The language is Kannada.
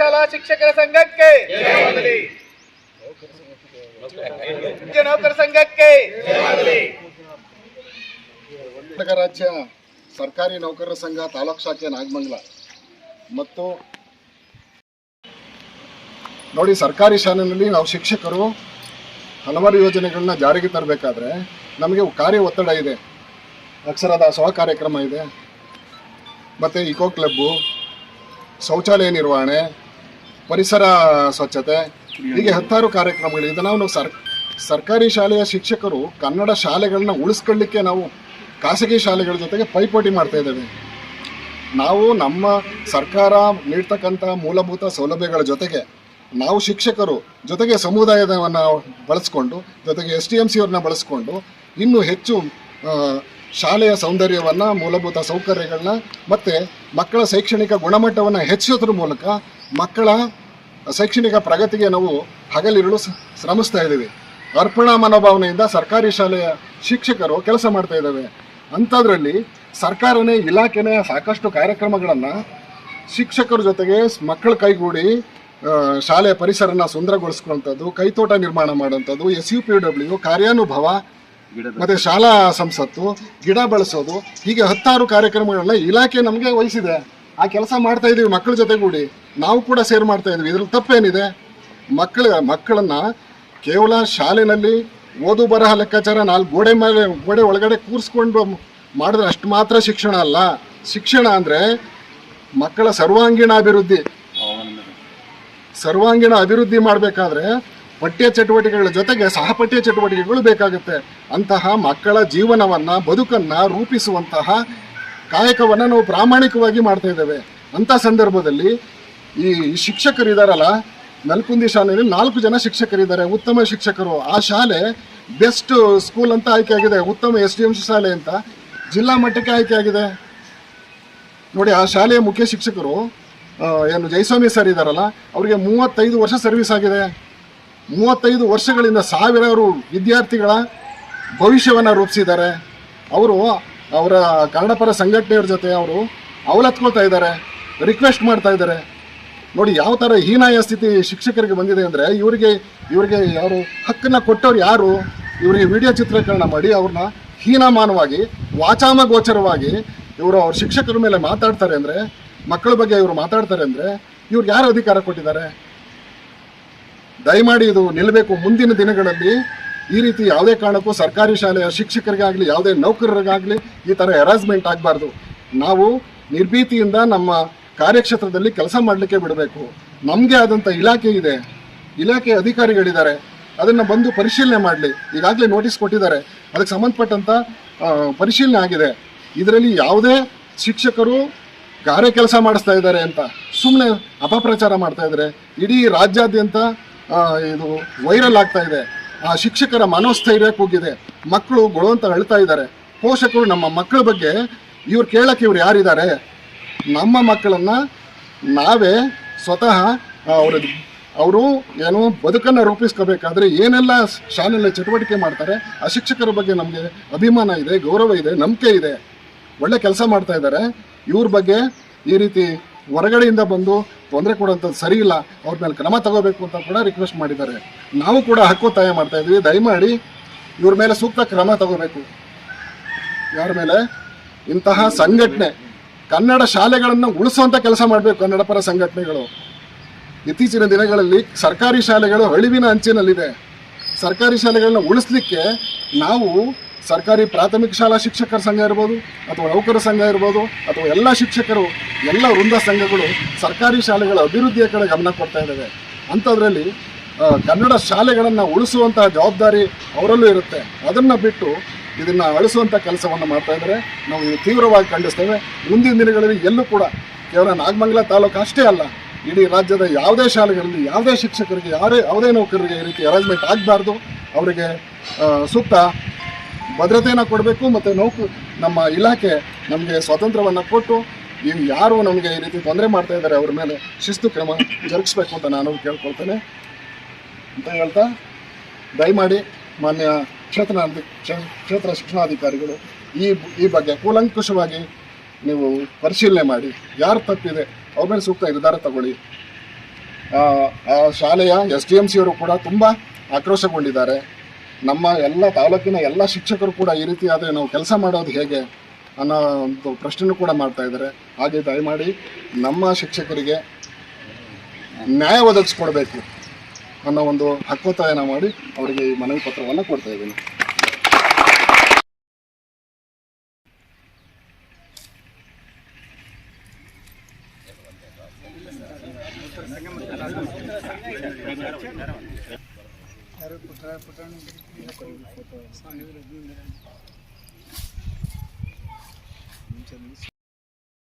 ಶಾಲಾ ಶಿಕ್ಷಕರ ಸಂಘಕ್ಕೆ. ರಾಜ್ಯ ನೌಕರ ಸಂಘಕ್ಕೆ. ಕರ್ನಾಟಕ ರಾಜ್ಯ ಸರ್ಕಾರಿ ನೌಕರರ ಸಂಘ ತಾಲೂಕು ಶಾಖೆ ನಾಗಮಂಗಲ. ಮತ್ತು ನೋಡಿ ಸರ್ಕಾರಿ ಶಾಲೆಯಲ್ಲಿ ನಾವು ಶಿಕ್ಷಕರು ಹಲವಾರು ಯೋಜನೆಗಳನ್ನ ಜಾರಿಗೆ ತರಬೇಕಾದ್ರೆ ನಮಗೆ ಕಾರ್ಯ ಒತ್ತಡ ಇದೆ. ಅಕ್ಷರದಾಸೋಹ ಕಾರ್ಯಕ್ರಮ ಇದೆ. ಮತ್ತು ಇಕೋ ಕ್ಲಬ್ಬು ಶೌಚಾಲಯ ನಿರ್ವಹಣೆ, ಪರಿಸರ ಸ್ವಚ್ಛತೆ, ಹೀಗೆ ಹತ್ತಾರು ಕಾರ್ಯಕ್ರಮಗಳಿದೆ. ನಾವು ಸರ್, ಸರ್ಕಾರಿ ಶಾಲೆಯ ಶಿಕ್ಷಕರು ಕನ್ನಡ ಶಾಲೆಗಳನ್ನ ಉಳಿಸ್ಕೊಳ್ಳಿಕ್ಕೆ ನಾವು ಖಾಸಗಿ ಶಾಲೆಗಳ ಜೊತೆಗೆ ಪೈಪೋಟಿ ಮಾಡ್ತಾ ಇದ್ದೇವೆ. ನಾವು ನಮ್ಮ ಸರ್ಕಾರ ನೀಡ್ತಕ್ಕಂಥ ಮೂಲಭೂತ ಸೌಲಭ್ಯಗಳ ಜೊತೆಗೆ ನಾವು ಶಿಕ್ಷಕರು ಜೊತೆಗೆ ಸಮುದಾಯದವನ್ನು ಬಳಸ್ಕೊಂಡು, ಜೊತೆಗೆ ಎಸ್ ಟಿ ಎಂ ಸಿಯವ್ರನ್ನ ಬಳಸ್ಕೊಂಡು ಇನ್ನೂ ಹೆಚ್ಚು ಶಾಲೆಯ ಸೌಂದರ್ಯವನ್ನು, ಮೂಲಭೂತ ಸೌಕರ್ಯಗಳನ್ನ ಮತ್ತು ಮಕ್ಕಳ ಶೈಕ್ಷಣಿಕ ಗುಣಮಟ್ಟವನ್ನು ಹೆಚ್ಚಿಸೋದ್ರ ಮೂಲಕ ಮಕ್ಕಳ ಶೈಕ್ಷಣಿಕ ಪ್ರಗತಿಗೆ ನಾವು ಹಗಲಿರುಳು ಶ್ರಮಿಸ್ತಾ ಇದ್ದೀವಿ. ಅರ್ಪಣಾ ಮನೋಭಾವನೆಯಿಂದ ಸರ್ಕಾರಿ ಶಾಲೆಯ ಶಿಕ್ಷಕರು ಕೆಲಸ ಮಾಡ್ತಾ ಇದ್ದಾವೆ. ಅಂಥದ್ರಲ್ಲಿ ಸರ್ಕಾರನೇ ಇಲಾಖೆನೇ ಸಾಕಷ್ಟು ಕಾರ್ಯಕ್ರಮಗಳನ್ನು ಶಿಕ್ಷಕರ ಜೊತೆಗೆ ಮಕ್ಕಳ ಕೈಗೂಡಿ ಶಾಲೆಯ ಪರಿಸರನ ಸುಂದರಗೊಳಿಸ್ಕೊಳ್ತದ್ದು, ಕೈತೋಟ ನಿರ್ಮಾಣ ಮಾಡುವಂಥದ್ದು, ಎಸ್ ಯು ಪಿ ಡಬ್ಲ್ಯೂ ಕಾರ್ಯಾನುಭವ ಮತ್ತೆ ಶಾಲಾ ಸಂಸತ್ತು ಗಿಡ ಬೆಳೆಸೋದು ಹೀಗೆ ಹತ್ತಾರು ಕಾರ್ಯಕ್ರಮಗಳನ್ನ ಇಲಾಖೆ ನಮಗೆ ವಹಿಸಿದೆ. ಆ ಕೆಲಸ ಮಾಡ್ತಾ ಇದೀವಿ ಮಕ್ಕಳ ಜೊತೆಗೂಡಿ. ನಾವು ಕೂಡ ಸೇರ್ ಮಾಡ್ತಾ ಇದೀವಿ. ಇದ್ರಲ್ಲಿ ತಪ್ಪೇನಿದೆ? ಮಕ್ಕಳ ಮಕ್ಕಳನ್ನ ಕೇವಲ ಶಾಲೆನಲ್ಲಿ ಓದು ಬರಹ ಲೆಕ್ಕಾಚಾರ ನಾಲ್ಕು ಗೋಡೆ ಮೇಲೆ ಗೋಡೆ ಒಳಗಡೆ ಕೂರಿಸ್ಕೊಂಡು ಮಾಡಿದ್ರೆ ಅಷ್ಟು ಮಾತ್ರ ಶಿಕ್ಷಣ ಅಲ್ಲ. ಶಿಕ್ಷಣ ಅಂದ್ರೆ ಮಕ್ಕಳ ಸರ್ವಾಂಗೀಣ ಅಭಿವೃದ್ಧಿ ಸರ್ವಾಂಗೀಣ ಅಭಿವೃದ್ಧಿ ಮಾಡಬೇಕಾದ್ರೆ ಪಠ್ಯ ಚಟುವಟಿಕೆಗಳ ಜೊತೆಗೆ ಸಹಪಠ್ಯ ಚಟುವಟಿಕೆಗಳು ಬೇಕಾಗುತ್ತೆ. ಅಂತಹ ಮಕ್ಕಳ ಜೀವನವನ್ನ, ಬದುಕನ್ನ ರೂಪಿಸುವಂತಹ ಕಾಯಕವನ್ನು ನಾವು ಪ್ರಾಮಾಣಿಕವಾಗಿ ಮಾಡ್ತಾ ಇದ್ದೇವೆ. ಅಂಥ ಸಂದರ್ಭದಲ್ಲಿ ಈ ಶಿಕ್ಷಕರಿದಾರಲ್ಲ ನಲ್ಕುಂದಿ ಶಾಲೆಯಲ್ಲಿ ನಾಲ್ಕು ಜನ ಶಿಕ್ಷಕರಿದ್ದಾರೆ ಉತ್ತಮ ಶಿಕ್ಷಕರು. ಆ ಶಾಲೆ ಬೆಸ್ಟ್ ಸ್ಕೂಲ್ ಅಂತ ಆಯ್ಕೆ ಆಗಿದೆ, ಉತ್ತಮ ಎಸ್ ಡಿ ಎಂ ಶಾಲೆ ಅಂತ. ಜಿಲ್ಲಾ ಮಟ್ಟಕ್ಕೆ ಆಯ್ಕೆ ಆಗಿದೆ. ನೋಡಿ, ಆ ಶಾಲೆಯ ಮುಖ್ಯ ಶಿಕ್ಷಕರು ಏನು ಜಯಸ್ವಾಮಿ ಸರ್ ಇದ್ದಾರಲ್ಲ ಅವರಿಗೆ ಮೂವತ್ತೈದು ವರ್ಷ ಸರ್ವಿಸ್ ಆಗಿದೆ. ಮೂವತ್ತೈದು ವರ್ಷಗಳಿಂದ ಸಾವಿರಾರು ವಿದ್ಯಾರ್ಥಿಗಳ ಭವಿಷ್ಯವನ್ನು ರೂಪಿಸಿದ್ದಾರೆ. ಅವರು ಅವರ ಕನ್ನಡಪರ ಸಂಘಟನೆಯವ್ರ ಜೊತೆ ಅವರು ಅವಲತ್ಕೊಳ್ತಾ ಇದ್ದಾರೆ ರಿಕ್ವೆಸ್ಟ್ ಮಾಡ್ತಾ ಇದ್ದಾರೆ. ನೋಡಿ, ಯಾವ ಥರ ಹೀನಾಯ ಸ್ಥಿತಿ ಶಿಕ್ಷಕರಿಗೆ ಬಂದಿದೆ ಅಂದರೆ ಇವರಿಗೆ ಇವರಿಗೆ ಯಾರು ಹಕ್ಕನ್ನು ಕೊಟ್ಟವ್ರು ಯಾರು? ಇವರಿಗೆ ವಿಡಿಯೋ ಚಿತ್ರೀಕರಣ ಮಾಡಿ ಅವ್ರನ್ನ ಹೀನಮಾನವಾಗಿ, ವಾಚಾಮಗೋಚರವಾಗಿ ಇವರು ಅವ್ರ ಶಿಕ್ಷಕರ ಮೇಲೆ ಮಾತಾಡ್ತಾರೆ ಅಂದರೆ, ಮಕ್ಕಳ ಬಗ್ಗೆ ಇವರು ಮಾತಾಡ್ತಾರೆ ಅಂದರೆ ಇವ್ರಿಗೆ ಯಾರು ಅಧಿಕಾರ ಕೊಟ್ಟಿದ್ದಾರೆ? ದಯಮಾಡಿ ಇದು ನಿಲ್ಲಬೇಕು. ಮುಂದಿನ ದಿನಗಳಲ್ಲಿ ಈ ರೀತಿ ಯಾವುದೇ ಕಾರಣಕ್ಕೂ ಸರ್ಕಾರಿ ಶಾಲೆಯ ಶಿಕ್ಷಕರಿಗಾಗಲಿ, ಯಾವುದೇ ನೌಕರರಿಗಾಗಲಿ ಈ ಥರ ಹೆರಾಸ್ಮೆಂಟ್ ಆಗಬಾರ್ದು. ನಾವು ನಿರ್ಭೀತಿಯಿಂದ ನಮ್ಮ ಕಾರ್ಯಕ್ಷೇತ್ರದಲ್ಲಿ ಕೆಲಸ ಮಾಡಲಿಕ್ಕೆ ಬಿಡಬೇಕು. ನಮಗೆ ಆದಂಥ ಇಲಾಖೆ ಇದೆ. ಇಲಾಖೆ ಅಧಿಕಾರಿಗಳಿದ್ದಾರೆ. ಅದನ್ನು ಬಂದು ಪರಿಶೀಲನೆ ಮಾಡಲಿ. ಈಗಾಗಲೇ ನೋಟಿಸ್ ಕೊಟ್ಟಿದ್ದಾರೆ. ಅದಕ್ಕೆ ಸಂಬಂಧಪಟ್ಟಂಥ ಪರಿಶೀಲನೆ ಆಗಿದೆ. ಇದರಲ್ಲಿ ಯಾವುದೇ ಶಿಕ್ಷಕರು ಗಾರೆ ಕೆಲಸ ಮಾಡಿಸ್ತಾ ಇದ್ದಾರೆ ಅಂತ ಸುಮ್ಮನೆ ಅಪಪ್ರಚಾರ ಮಾಡ್ತಾ ಇದ್ದಾರೆ. ಇಡೀ ರಾಜ್ಯಾದ್ಯಂತ ಇದು ವೈರಲ್ ಆಗ್ತಾ ಇದೆ. ಆ, ಶಿಕ್ಷಕರ ಮನೋಸ್ಥೈರ್ಯ ಕುಗ್ಗಿದೆ ಮಕ್ಕಳು ಗೊಳುವಂತ ಅಳ್ತಾ ಇದ್ದಾರೆ. ಪೋಷಕರು ನಮ್ಮ ಮಕ್ಕಳ ಬಗ್ಗೆ ಇವ್ರು ಕೇಳಕ್ಕೆ ಇವ್ರು ಯಾರಿದ್ದಾರೆ? ನಮ್ಮ ಮಕ್ಕಳನ್ನು ನಾವೇ ಸ್ವತಃ ಅವ್ರದ್ದು ಅವರು ಏನು ಬದುಕನ್ನು ರೂಪಿಸ್ಕೋಬೇಕಾದ್ರೆ ಏನೆಲ್ಲ ಶಾಲೆಯಲ್ಲಿ ಚಟುವಟಿಕೆ ಮಾಡ್ತಾರೆ, ಆ ಶಿಕ್ಷಕರ ಬಗ್ಗೆ ನಮಗೆ ಅಭಿಮಾನ ಇದೆ, ಗೌರವ ಇದೆ, ನಂಬಿಕೆ ಇದೆ. ಒಳ್ಳೆ ಕೆಲಸ ಮಾಡ್ತಾ ಇದ್ದಾರೆ. ಇವ್ರ ಬಗ್ಗೆ ಈ ರೀತಿ ಹೊರಗಡೆಯಿಂದ ಬಂದು ತೊಂದರೆ ಕೊಡುವಂಥದ್ದು ಸರಿ ಇಲ್ಲ, ಅವ್ರ ಮೇಲೆ ಕ್ರಮ ತಗೋಬೇಕು ಅಂತ ಕೂಡ ರಿಕ್ವೆಸ್ಟ್ ಮಾಡಿದ್ದಾರೆ. ನಾವು ಕೂಡ ಹಕ್ಕು ತಯಾರು ಮಾಡ್ತಾ ಇದ್ವಿ ದಯಮಾಡಿ ಇವ್ರ ಮೇಲೆ ಸೂಕ್ತ ಕ್ರಮ ತಗೋಬೇಕು. ಯಾರ ಮೇಲೆ? ಇಂತಹ ಸಂಘಟನೆ. ಕನ್ನಡ ಶಾಲೆಗಳನ್ನು ಉಳಿಸುವಂಥ ಕೆಲಸ ಮಾಡಬೇಕು ಕನ್ನಡ ಪರ ಸಂಘಟನೆಗಳು. ಇತ್ತೀಚಿನ ದಿನಗಳಲ್ಲಿ ಸರ್ಕಾರಿ ಶಾಲೆಗಳು ಅಳಿವಿನ ಅಂಚಿನಲ್ಲಿದೆ. ಸರ್ಕಾರಿ ಶಾಲೆಗಳನ್ನ ಉಳಿಸ್ಲಿಕ್ಕೆ ನಾವು ಸರ್ಕಾರಿ ಪ್ರಾಥಮಿಕ ಶಾಲಾ ಶಿಕ್ಷಕರ ಸಂಘ ಇರ್ಬೋದು, ಅಥವಾ ನೌಕರ ಸಂಘ ಇರ್ಬೋದು, ಅಥವಾ ಎಲ್ಲ ಶಿಕ್ಷಕರು, ಎಲ್ಲ ವೃಂದ ಸಂಘಗಳು ಸರ್ಕಾರಿ ಶಾಲೆಗಳ ಅಭಿವೃದ್ಧಿಯ ಕಡೆ ಗಮನ ಕೊಡ್ತಾ ಇದ್ದಾವೆ. ಅಂಥದ್ರಲ್ಲಿ ಕನ್ನಡ ಶಾಲೆಗಳನ್ನು ಉಳಿಸುವಂತಹ ಜವಾಬ್ದಾರಿ ಅವರಲ್ಲೂ ಇರುತ್ತೆ. ಅದನ್ನು ಬಿಟ್ಟು ಇದನ್ನು ಅಳಿಸುವಂಥ ಕೆಲಸವನ್ನು ಮಾಡ್ತಾ ಇದ್ದಾರೆ. ನಾವು ಇದು ತೀವ್ರವಾಗಿ ಖಂಡಿಸ್ತೇವೆ. ಮುಂದಿನ ದಿನಗಳಲ್ಲಿ ಎಲ್ಲೂ ಕೂಡ ಕೇವಲ ನಾಗಮಂಗಲ ತಾಲೂಕು ಅಷ್ಟೇ ಅಲ್ಲ, ಇಡೀ ರಾಜ್ಯದ ಯಾವುದೇ ಶಾಲೆಗಳಲ್ಲಿ ಯಾವುದೇ ಶಿಕ್ಷಕರಿಗೆ, ಯಾರೇ ಯಾವುದೇ ನೌಕರರಿಗೆ ಈ ರೀತಿ ಅರೇಂಜ್ಮೆಂಟ್ ಆಗಬಾರ್ದು. ಅವರಿಗೆ ಸೂಕ್ತ ಭದ್ರತೆಯನ್ನು ಕೊಡಬೇಕು ಮತ್ತು ನೌಕು ನಮ್ಮ ಇಲಾಖೆ ನಮಗೆ ಸ್ವಾತಂತ್ರ್ಯವನ್ನು ಕೊಟ್ಟು ಇವು ಯಾರು ನಮಗೆ ಈ ರೀತಿ ತೊಂದರೆ ಮಾಡ್ತಾ ಇದ್ದಾರೆ ಅವ್ರ ಮೇಲೆ ಶಿಸ್ತು ಕ್ರಮ ಜರುಗಿಸ್ಬೇಕು ಅಂತ ನಾನು ಕೇಳ್ಕೊಳ್ತೇನೆ ಅಂತ ಹೇಳ್ತಾ ದಯಮಾಡಿ ಮಾನ್ಯ ಕ್ಷೇತ್ರ ಕ್ಷೇತ್ರ ಶಿಕ್ಷಣಾಧಿಕಾರಿಗಳು ಈ ಈ ಬಗ್ಗೆ ಕೂಲಂಕುಷವಾಗಿ ನೀವು ಪರಿಶೀಲನೆ ಮಾಡಿ. ಯಾರು ತಪ್ಪಿದೆ? ಅವ್ರ ಮೇಲೆ ಸೂಕ್ತ ನಿರ್ಧಾರ ತಗೊಳ್ಳಿ. ಆ, ಶಾಲೆಯ ಎಸ್ ಡಿ ಎಂ ಸಿ ಅವರು ಕೂಡ ತುಂಬ ಆಕ್ರೋಶಗೊಂಡಿದ್ದಾರೆ. ನಮ್ಮ ಎಲ್ಲ ತಾಲೂಕಿನ ಎಲ್ಲ ಶಿಕ್ಷಕರು ಕೂಡ ಈ ರೀತಿ ಆದರೆ ನಾವು ಕೆಲಸ ಮಾಡೋದು ಹೇಗೆ ಅನ್ನೋ ಒಂದು ಪ್ರಶ್ನೆನೂ ಕೂಡ ಮಾಡ್ತಾ ಇದ್ದಾರೆ. ಹಾಗೆ ದಯಮಾಡಿ ನಮ್ಮ ಶಿಕ್ಷಕರಿಗೆ ನ್ಯಾಯ ಒದಗಿಸ್ಕೊಡ್ಬೇಕು ಅನ್ನೋ ಒಂದು ಹಕ್ಕೊತ್ತಾಯನ ಮಾಡಿ ಅವರಿಗೆ ಈ ಮನವಿ ಪತ್ರವನ್ನು ಕೊಡ್ತಾ ಇದ್ದೀನಿ. खुट फुट